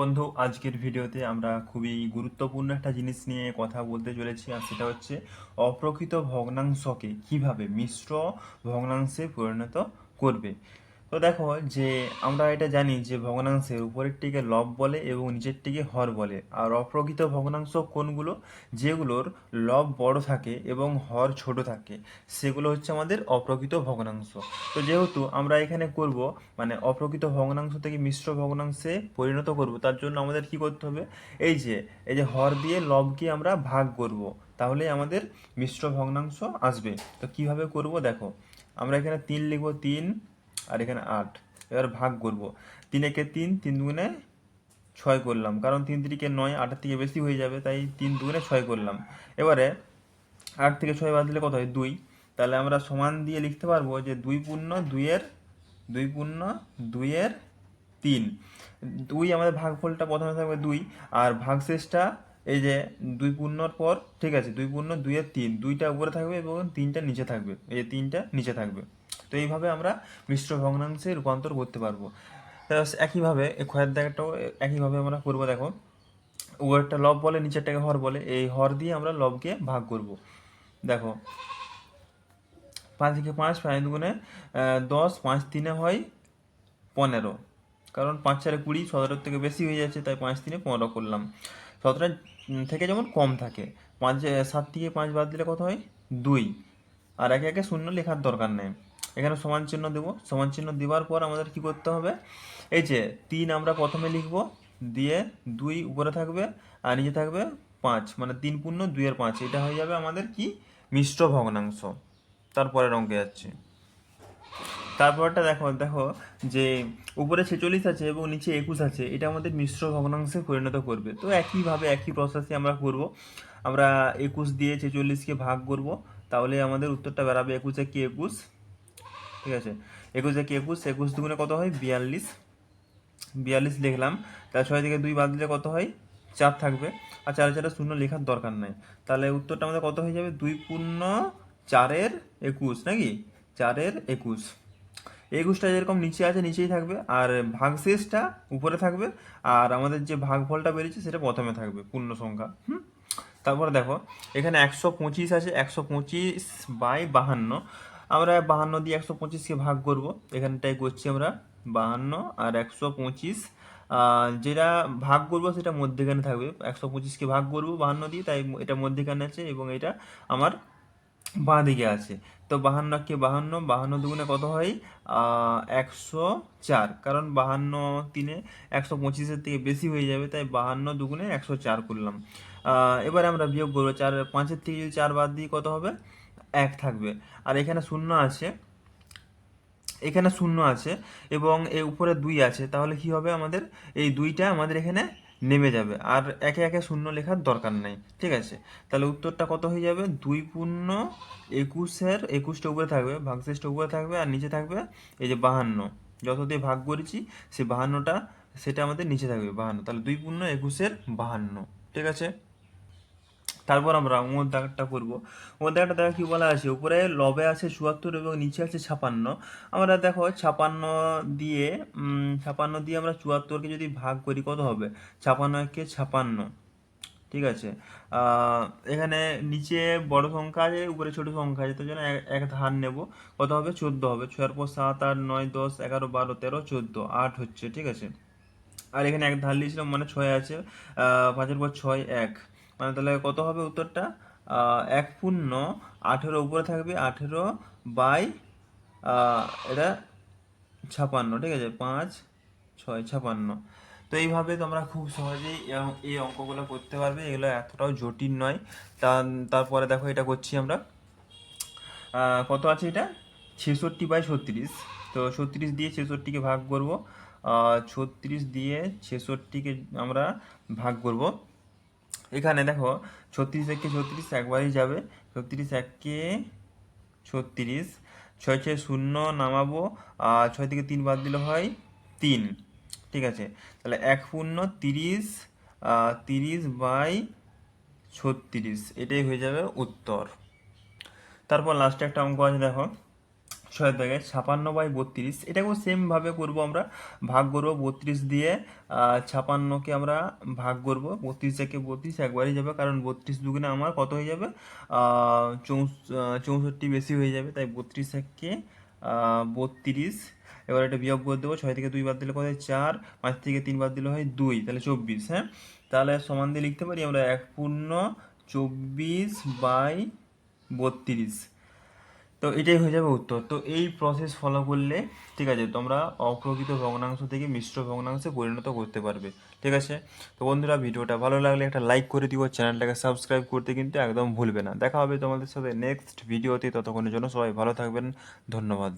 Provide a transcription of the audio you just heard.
বন্ধু, আজকের ভিডিওতে আমরা খুবই গুরুত্বপূর্ণ একটা জিনিস নিয়ে কথা বলতে চলেছি, আর সেটা হচ্ছে অপ্রকৃত ভগ্নাংশকে কীভাবে মিশ্র ভগ্নাংশে পরিণত করবে। তো দেখো যে আমরা এটা জানি যে ভগ্নাংশের উপরের উপরেরটিকে লব বলে এবং নিচেরটিকে হর বলে। আর অপ্রকৃত ভগ্নাংশ কোনগুলো? যেগুলোর লব বড় থাকে এবং হর ছোট থাকে। সেগুলো হচ্ছে আমাদের অপ্রকৃত ভগ্নাংশ। তো যেহেতু আমরা এখানে করব মানে অপ্রকৃত ভগ্নাংশ থেকে মিশ্র ভগ্নাংশে পরিণত করব, তার জন্য আমাদের কি করতে হবে? এই যে এই যে হর দিয়ে লবকে আমরা ভাগ করব তাহলে আমাদের মিশ্র ভগ্নাংশ আসবে। তো কীভাবে করব? দেখো, আমরা এখানে তিন লিখব, তিন আর এখানে আট। এবার ভাগ করব। তিন একে তিন তিন দুগুণে ছয় করলাম। কারণ তিন তিরিকে নয়, আটের থেকে বেশি হয়ে যাবে, তাই তিন দুগুণে ছয় করলাম। এবারে আট থেকে ছয় বাদ দিলে কত হয়? দুই। তাহলে আমরা সমান দিয়ে লিখতে পারব যে দুই পূর্ণ দুইয়ের, দুই পূর্ণ দুইয়ের তিন। দুই আমাদের ভাগফলটা প্রথমে থাকবে দুই। আর ভাগশেষটা এই যে দুই পূর্ণর পর, ঠিক আছে, দুই পূর্ণ দুইয়ের তিন। দুইটা উপরে থাকবে এবং তিনটা নিচে থাকবে। এই যে তিনটা নিচে থাকবে। তো এইভাবে আমরা মিশ্র ভগ্নাংশে রূপান্তর করতে পারব। একইভাবে ক্ষয়ের দাগটাও একইভাবে আমরা করব, দেখো। উপরেরটা লব বলে, নিচেরটাকে হর বলে, এই হর দিয়ে আমরা লবকে ভাগ করব। দেখো, পাঁচ থেকে পাঁচ পাঁচ দুগুণে দশ, পাঁচ তিনে হয় পনেরো। কারণ পাঁচ চারে কুড়ি, সতেরোর থেকে বেশি হয়ে যাচ্ছে, তাই পাঁচ তিনে পনেরো করলাম। সতেরো থেকে যেমন কম থাকে, পাঁচ, সাত থেকে পাঁচ বাদ দিলে কত হয়? দুই। আর একে একে শূন্য লেখার দরকার নেই। এখানে সমান চিহ্ন দেবো। সমান চিহ্ন দেওয়ার পর আমাদের কি করতে হবে? এই যে তিন আমরা প্রথমে লিখব, দিয়ে দুই উপরে থাকবে আর নিচে থাকবে পাঁচ। মানে তিন পূর্ণ দুইয়ের পাঁচ। এটা হয়ে যাবে আমাদের কি? মিশ্র ভগ্নাংশ। তারপরের অঙ্কে যাচ্ছে। তারপরটা দেখো দেখো যে উপরে ছেচল্লিশ আছে এবং নিচে একুশ আছে। এটা আমাদের মিশ্র ভগ্নাংশে পরিণত করবে। তো একইভাবে একই প্রসেসে আমরা করব। আমরা একুশ দিয়ে ছেচল্লিশকে ভাগ করব। তাহলে আমাদের উত্তরটা বেরাবে একুশে কি একুশ। ঠিক আছে? একুশে কি একুশ একুশ দুগুণে কত হয়? বিয়াল্লিশ। বিয়াল্লিশ লিখলাম। তাহলে ছয় থেকে দুই বাদ দিলে কত হয়? চার থাকবে। আর চারে চারে শূন্য লেখার দরকার নাই। তাহলে উত্তরটা আমাদের কত হয়ে যাবে? দুই পূর্ণ চারের একুশ, নাকি? চারের একুশ। একুশটা যেরকম নিচে আছে, নিচেই থাকবে। আর ভাগশেষটা উপরে থাকবে। আর আমাদের যে ভাগফলটা বেরিয়েছে, সেটা প্রথমে থাকবে, পূর্ণ সংখ্যা। হুম? তারপরে দেখো, এখানে একশো পঁচিশ আছে। একশো পঁচিশ বাই বাহান্ন। আমরা বাহান্ন দিয়ে একশো পঁচিশকে ভাগ করব। এখানটায় করছি আমরা বাহান্ন আর একশো পঁচিশ। যেটা ভাগ করব সেটা মধ্যেখানে থাকবে। একশো পঁচিশকে ভাগ করব বাহান্ন দিয়ে, তাই এটা মধ্যেখানে আছে এবং এটা আমার বাঁ দিকে আছে। তো বাহান্ন কে বাহান্ন বাহান্ন দুগুণে কত হয়? একশো চার। কারণ বাহান্ন তিনে একশো পঁচিশের থেকে বেশি হয়ে যাবে, তাই বাহান্ন দুগুণে একশো চার করলাম। এবারে আমরা বিয়োগ করব চার, পাঁচের থেকে যদি চার বাদ দিই কত হবে? এক থাকবে। আর এখানে শূন্য আছে। এখানে শূন্য আছে এবং এর উপরে দুই আছে। তাহলে কি হবে আমাদের? এই দুইটা আমাদের এখানে নেমে যাবে। আর একে একে শূন্য লেখার দরকার নাই। ঠিক আছে? তাহলে উত্তরটা কত হয়ে যাবে? দুই পূর্ণ একুশের, একুশটা উপরে থাকবে, ভাগশেষটা উপরে থাকবে আর নিচে থাকবে এই যে বাহান্ন। যত দিয়ে ভাগ করেছি, সে বাহান্নটা, সেটা আমাদের নিচে থাকবে, বাহান্ন। তাহলে দুই পূর্ণ একুশের বাহান্ন। ঠিক আছে? তারপর আমরা ওর দাগটা করব। ওর দাগটা দেখা কি বলা আছে? উপরে লবে আছে চুয়াত্তর এবং নিচে আছে ছাপান্ন। আমরা দেখো ছাপান্ন দিয়ে ছাপান্ন দিয়ে আমরা চুয়াত্তরকে যদি ভাগ করি কত হবে? ছাপান্ন একে ছাপান্ন। ঠিক আছে? এখানে নিচে বড় সংখ্যা আছে, উপরে ছোট সংখ্যা আছে তো জন্য এক- ধার নেব। কত হবে? চোদ্দ হবে। ছয়ের পর সাত, আট, নয়, দশ, এগারো, বারো, তেরো, চোদ্দ, আট হচ্ছে। ঠিক আছে? আর এখানে এক ধার নিয়েছিলাম মানে ছয় আছে। পাঁচের পর ছয়, এক। মানে তাহলে কত হবে উত্তরটা? এক পূর্ণ আঠেরো, উপরে থাকবে আঠেরো বাই এটা ছাপান্ন, ঠিক আছে? পাঁচ, ছয়, ছাপান্ন। তো এইভাবে তোমরা খুব সহজেই এই অঙ্কগুলো করতে পারবে। এগুলো এতটাও জটিল নয়। তা, তারপরে দেখো এটা করছি আমরা। কত আছে এটা? ছেষট্টি বাই ছত্রিশ। তো ছত্রিশ দিয়ে ছেষট্টিকে ভাগ করব। ছত্রিশ দিয়ে ছেষট্টিকে আমরা ভাগ করব। এখানে দেখো, ছত্রিশ একে ছত্রিশ একবারই যাবে। ছত্রিশ একে ছত্রিশ, ছয় ছয় শূন্য নামাবো, আর ছয় থেকে তিন বাদ দিলে হয় তিন। ঠিক আছে? তাহলে এক পূর্ণ তিরিশ তিরিশ বাই ছত্রিশ, এটাই হয়ে যাবে উত্তর। তারপর লাস্টে একটা অঙ্ক আছে, দেখো। ছয় দাগে ছাপান্ন বাই বত্রিশ। এটাকেও সেমভাবে করব আমরা, ভাগ করব বত্রিশ দিয়ে ছাপান্নকে আমরা ভাগ করব। বত্রিশ একে বত্রিশ একবারই যাবে, কারণ বত্রিশ দুগুণে আমার কত হয়ে যাবে? চৌষট্টি বেশি হয়ে যাবে, তাই বত্রিশ একে বত্রিশ, এবার এটা বিয়োগ করে দেবো, ছয় থেকে দুই বাদ দিলে কত হয়? চার, পাঁচ থেকে তিন বাদ দিলে হয় দুই, তাহলে চব্বিশ হ্যাঁ? তাহলে সমান দিয়ে লিখতে পারি আমরা এক পূর্ণ চব্বিশ বাই বত্রিশ। তো এটাই হয়ে যাবে উত্তর। তো এই প্রসেস ফলো করলে, ঠিক আছে, তোমরা অপ্রকৃত ভগ্নাংশ থেকে মিশ্র ভগ্নাংশে পরিণত করতে পারবে, ঠিক আছে? তো বন্ধুরা, ভিডিওটা ভালো লাগলে একটা লাইক করে দিব চ্যানেলটাকে সাবস্ক্রাইব করতে কিন্তু একদম ভুলবে না। দেখা হবে তোমাদের সাথে নেক্সট ভিডিওতে, ততক্ষণের জন্য সবাই ভালো থাকবেন, ধন্যবাদ।